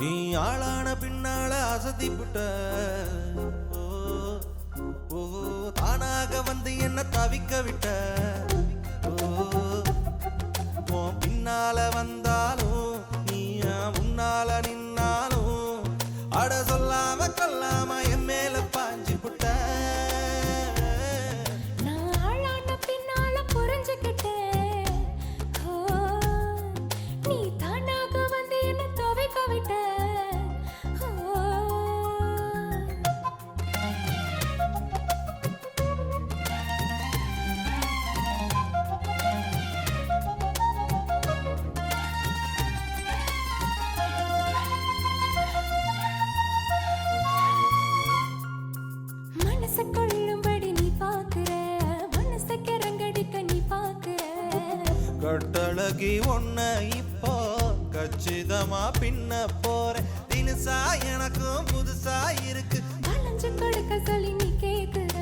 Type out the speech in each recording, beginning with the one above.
நீ ஆளான பின்னால அசதி புட்ட ஓ, தானாக வந்து என்ன தவிக்க விட்ட கட்டழகி ஒன்ன இப்போ கச்சிதமா பின்ன போறேன் தினுசா எனக்கும் புதுசா இருக்கு. வளைஞ்சு கொடுக்க சொல்லி நீ கேக்குற.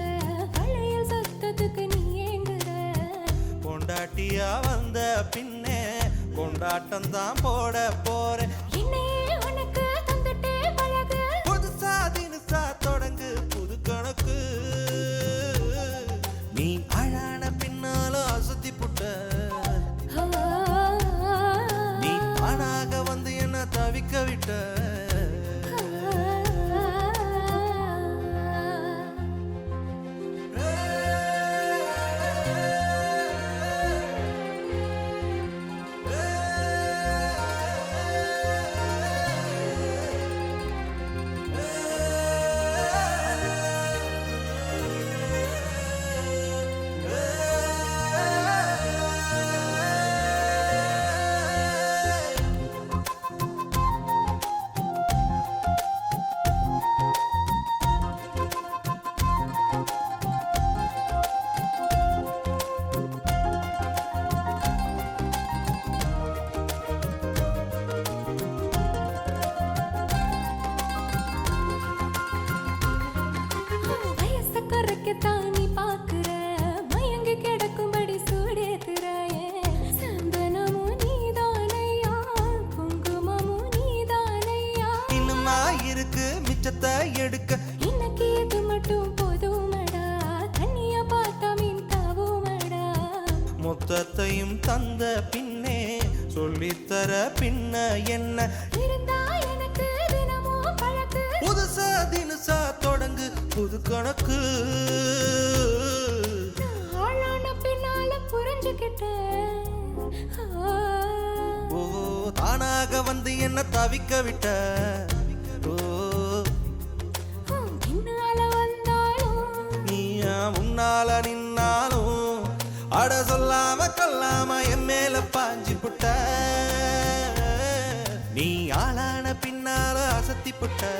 வளையல் சத்தத்துக்கு நீ ஏங்குற. கொண்டாட்டியா வந்த பின்னே கொண்டாட்டம் தான் போட போறேன் வயச குறைக்கத்தான் நீ பாக்குற மயங்கி கிடக்கும்படி சூடேத்துற சந்தனமும் நீதானையா? குங்குமமும் நீதானையா? இன்னுமா இருக்கு மிச்சத்தை எடுக்க. இன்னைக்கு இது மட்டும் போதுமடா? தண்ணிய பார்த்தா மீன் தாவுமடா? மொத்தத்தையும் தந்த பின்னே சொல்லித்தர பின்ன என்ன? புது கணக்கு. ஆளான பின்னால. ஓ தானாக வந்து என்ன தவிக்க விட்ட. ஓ உன் பின்னால வந்தாலும். நீ முன்னால நின்னாலும். அட சொல்லாம கொல்லாம என் மேல பாஞ்சு புட்ட. நீ ஆளான பின்னால அசத்தி புட்ட.